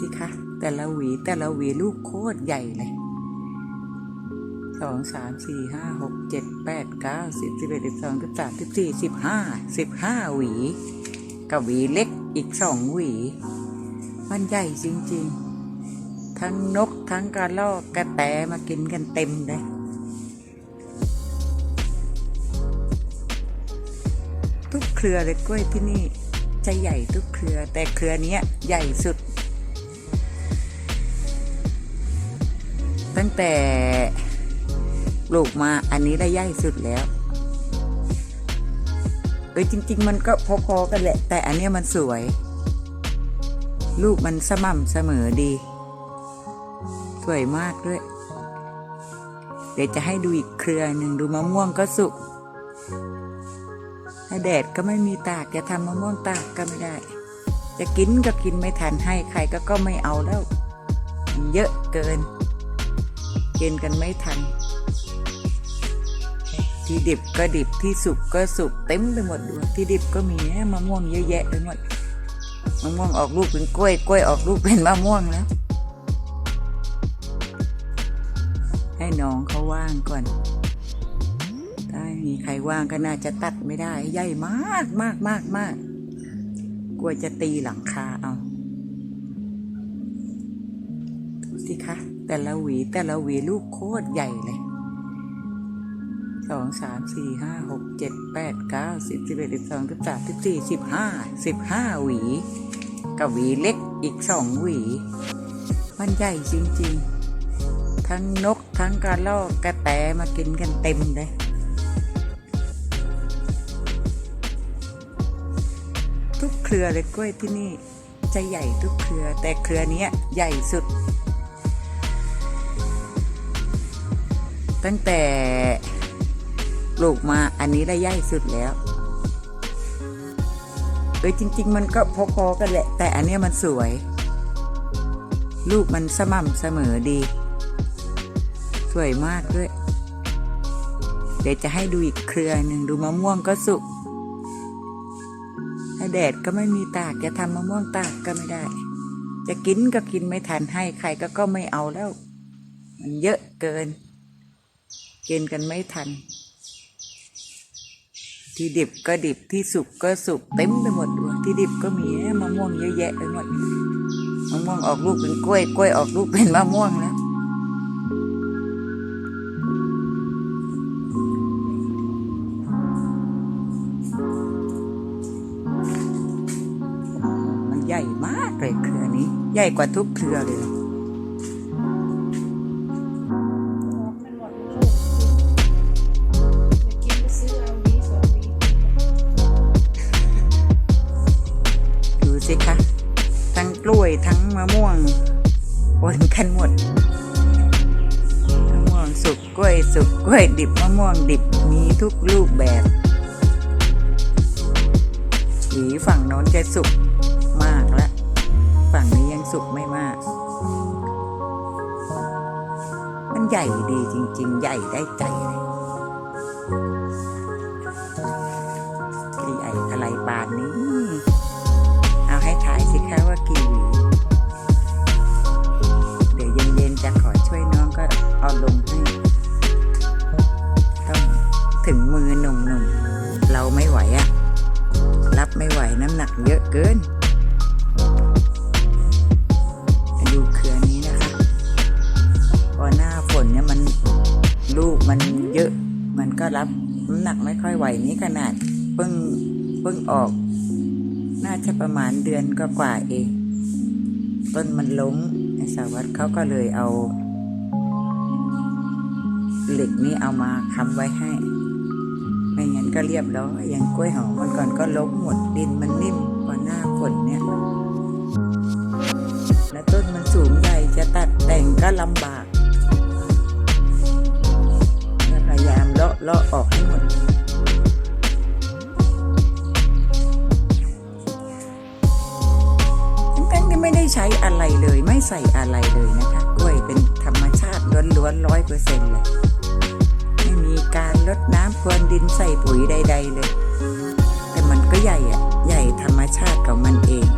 สิคะ แต่ละหวีแต่ละหวีลูกโคตรใหญ่เลยสองสามสี่ห้าหกเจ็ดแปดเก้าสิบสิบเอ็ดสิบสองสิบสามสิบสี่สิบห้าสิบห้าหวี กับหวีเล็กอีกสองหวี มันใหญ่จริง ๆ ทั้งนกทั้งกระรอกกระแตมากินกันเต็มเลยทุกเครือเลยกล้วยที่นี่จะใหญ่ทุกเครือแต่เครือเนี้ยใหญ่สุด ตั้งแต่ปลูกมาอันนี้ได้ใหญ่สุดแล้วเอ้ยจริง ๆ มันก็พอๆกันแหละ แต่อันเนี้ยมันสวย ลูกมันสม่ำเสมอดี สวยมากด้วย เดี๋ยวจะให้ดูอีกเครือหนึ่งดูมะม่วงก็สุกถ้าแดดก็ไม่มีตากจะทำมะม่วงตากก็ไม่ได้ จะกินก็กินไม่ทันให้ใครก็ก็ไม่เอาแล้ว เยอะเกิน กินกันไม่ทัน ที่ดิบก็ดิบที่สุกก็สุกเต็มไปหมดดูที่ดิบก็มีนะมะม่วงเยอะแยะไปหมดมะม่วงออกลูกเป็นกล้วยกล้วยออกลูกเป็นมะม่วงแล้ว ให้น้องเขาว่างก่อนถ้าไม่มีใครว่างก็น่าจะตัดไม่ได้ ใหญ่มากมากมากมากกลัวจะตีหลังคาเอา สิคะ แต่ละหวีแต่ละหวีลูกโคตรใหญ่เลยสองสามสี่ห้าหกเจ็ดแปดเก้าสิบสิบเอ็ดสิบสองสิบสามสิบสี่สิบห้าสิบห้าหวีกับหวีเล็กอีกสองหวี มันใหญ่จริงๆ ทั้งนกทั้งกระรอกกระแตมากินกันเต็มเลยทุกเครือเลยกล้วยที่นี่จะใหญ่ทุกเครือ แต่เครือนี้ใหญ่สุด ตั้งแต่ปลูกมาอันนี้ได้ใหญ่สุดแล้วเอ้ยจริง ๆ มันก็พอๆกันแหละ แต่อันเนี้ยมันสวย ลูกมันสม่ำเสมอดี สวยมากด้วย เดี๋ยวจะให้ดูอีกเครือหนึ่งดูมะม่วงก็สุกถ้าแดดก็ไม่มีตากจะทำมะม่วงตากก็ไม่ได้ จะกินก็กินไม่ทันให้ใครก็ก็ไม่เอาแล้ว มันเยอะเกิน กินกันไม่ทัน ที่ดิบก็ดิบที่สุกก็สุกเต็มไปหมดดูที่ดิบก็มีมะม่วงเยอะแยะไปหมดมะม่วงออกลูกเป็นกล้วยกล้วยออกลูกเป็นมะม่วงแล้วมันใหญ่มากเลยเครือนี้ ใหญ่กว่าทุกเครือเลย ปนกันหมดมะม่วงสุกกล้วยสุกกล้วยดิบมะม่วงดิบมีทุกรูปแบบหวีฝั่งโน้นจะสุกมากแล้วฝั่งนี้ยังสุกไม่มาก มันใหญ่ดีจริง ๆ ใหญ่ได้ใจเลยใหญ่อะไรปานนี้ หนุ่ม เราไม่ไหวอะรับไม่ไหวน้ำหนักเยอะเกิน ดูเครือนี้นะคะ พอหน้าฝนเนี่ยมันลูกมันเยอะ มันก็รับน้ำหนักไม่ค่อยไหวนี่ขนาดเพิ่งเพิ่งออก น่าจะประมาณเดือนก็กว่าเอง ต้นมันล้มไอสาวัตเขาก็เลยเอา เหล็กนี้เอามาค้ำไว้ให้ ไม่งั้นก็เรียบร้อยอย่างกล้วยหอมมันก่อนก็ล้มหมดดินมันนิ่มพอหน้าฝนเนี่ย และต้นมันสูงใหญ่จะตัดแต่งก็ลำบากพยายามเลาะเลาะออกให้หมดทั้งๆที่ไม่ได้ใช้อะไรเลยไม่ใส่อะไรเลยนะคะกล้วยเป็นธรรมชาติล้วนๆร้อยเปอร์เซ็นต์เลย การลดน้ำพรวนดินใส่ปุ๋ยใด ๆ เลย แต่มันก็ใหญ่อะใหญ่ธรรมชาติของมันเอง